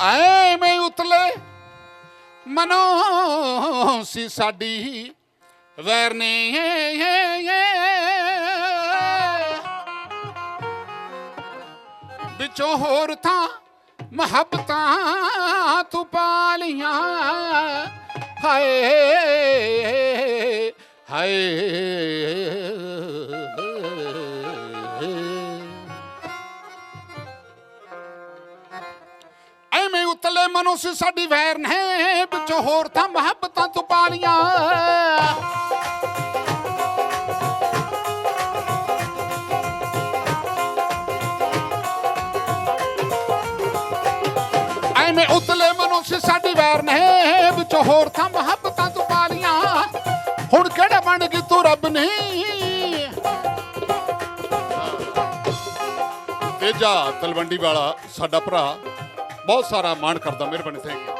ਐਵੇਂ ਉਤਲੇ। ਮਨੋ ਸੀ ਸਾਡੀ ਵੈਰ ਨੇ। ਵਿੱਚੋਂ ਹੋਰ ਥਾਂ ਮੁਹੱਬਤਾਂ ਤੂੰ ਪਾਲੀਆਂ ਹਾਏ ਹਾਏ। ਐਵੇਂ ਸਾਡੀ ਵੈਰ ਨੇ ਵਿੱਚੋਂ ਹੋਰ ਤਾਂ ਮੁਹੱਬਤਾਂ ਤੂੰ ਪਾਲੀਆਂ। ਐਵੇਂ ਉਤਲੇ ਮਨੋਂ ਸਾਡੀ ਵੈਰ ਨੇ ਵਿੱਚੋਂ ਹੋਰ ਤਾਂ ਮੁਹੱਬਤਾਂ ਤੂੰ ਪਾਲੀਆਂ। ਹੁਣ ਕਿਹੜਾ ਬਣ ਗਈ ਤੂੰ ਰੱਬ ਨਹੀਂ? ਤੇਜਾ ਤਲਵੰਡੀ ਵਾਲਾ, ਸਾਡਾ ਭਰਾ। ਬਹੁਤ ਸਾਰਾ ਮਾਣ ਕਰਦਾ, ਮਿਹਰਬਾਨੀ ਥੈਂਕ ਯੂ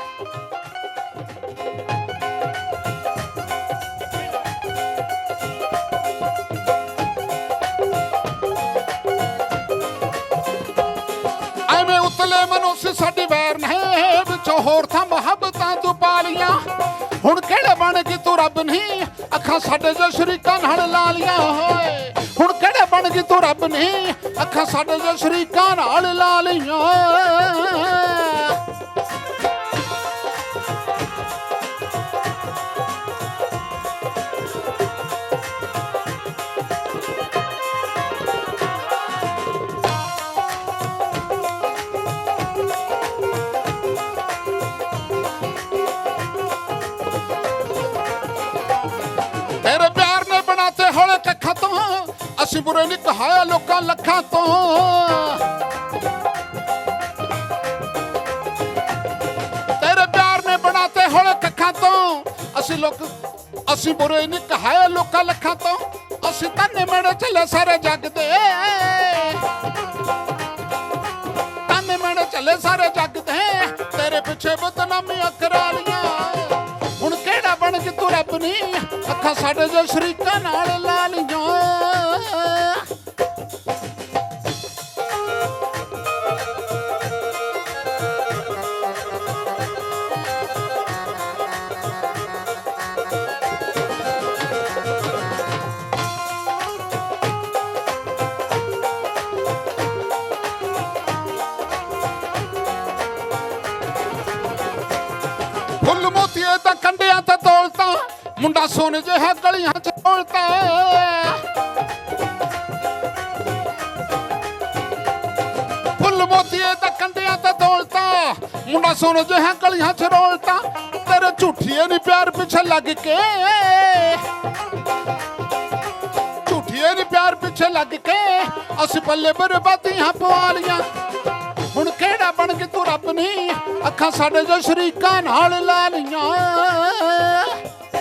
ਉਤਲੇ ਮਨੁੱਖ ਸਾਡੀ ਵੈਰ ਨੇ ਵਿੱਚੋਂ ਹੋਰ ਥਾਂ ਮੁਹੱਬਤਾਂ ਤੂੰ ਪਾਲੀਆਂ ਹੁਣ ਕਿਹੜੇ ਬਣ ਗਈ ਤੂੰ ਰੱਬ ਨਹੀਂ? ਅੱਖਾਂ ਸਾਡੇ ਜੋ ਸ਼ਰੀਕਾਂ ਨਾਲ ਲਾ ਲੀਆਂ ਹੋਏ ਹੁਣ ਕਿਹੜੇ ਬਣ ਗਈ ਤੂੰ ਰੱਬ ਨਹੀਂ? ਅੱਖਾਂ ਸਾਡੇ ਜੋ ਸ਼ਰੀਕਾਂ ਨਾਲ ਲਾ ਅਸੀਂ ਬੁਰੇ ਨਹੀਂ ਕਹਾਇਆ ਲੋਕਾਂ ਲੱਖਾਂ ਤੋਂ। ਤੇਰੇ ਪਿਆਰ ਨੇ ਬਣਾਤੇ ਹੌਲੇ ਕੱਖਾਂ ਤੋਂ। ਅਸੀਂ ਲੋਕ, ਅਸੀਂ ਬੁਰੇ ਨਹੀਂ ਕਹਾਇਆ ਲੋਕਾਂ ਲੱਖਾਂ ਤੋਂ। ਅਸੀਂ ਤਾਨੇ ਮੇੜੇ ਚੱਲੇ ਸਾਰੇ ਜੱਗ ਦੇ। ਤਾਨੇ ਮੇੜੇ ਚੱਲੇ ਸਾਰੇ ਜੱਗ ਦੇ। ਤੇਰੇ ਪਿੱਛੇ ਬਦਨਾਮੀਆਂ ਕਰਾ ਹੁਣ ਕਿਹੜਾ ਬਣ ਕੇ ਤੂੰ ਰੱਬ ਨਹੀਂ ਅੱਖਾਂ ਸਾਡੇ ਜੋ ਸ਼ਰੀਕਾਂ ਨਾਲ ਲਾ ਲੀਆਂ ਫੁੱਲ ਮੋਤੀਏ ਤਾਂ ਕੰਡਿਆਂ ਤੇ ਤੋਲਤਾ, ਮੁੰਡਾ ਸੋਨੇ ਜਿਹਾ ਗਲੀਆਂ ਚ ਤੋਲਤਾ। ਫੁੱਲ ਮੋਤੀਏ ਤਾਂ ਕੰਡਿਆਂ ਤੇ ਤੋਲਤਾ, ਮੁੰਡਾ ਸੋਨੇ ਜਿਹਾ ਗਲੀਆਂ ਚ ਰੋਲਤਾ। ਤੇਰੇ ਝੂਠੀਏ ਨਹੀਂ ਪਿਆਰ ਪਿੱਛੇ ਲੱਗ ਕੇ। ਝੂਠੀਏ ਨਹੀਂ ਪਿਆਰ ਪਿੱਛੇ ਲੱਗ ਕੇ। ਅਸੀਂ ਪੱਲੇ ਬਰਬਾਦੀਆਂ ਪਵਾ ਲੀਆਂ ਹੁਣ ਬਣ ਕੇ ਤੂੰ ਰੱਬ ਨਹੀਂ। ਅੱਖਾਂ ਸਾਡੇ ਜੋ ਸ਼ਰੀਕਾਂ ਨਾਲ ਲੈ ਲੀਆਂ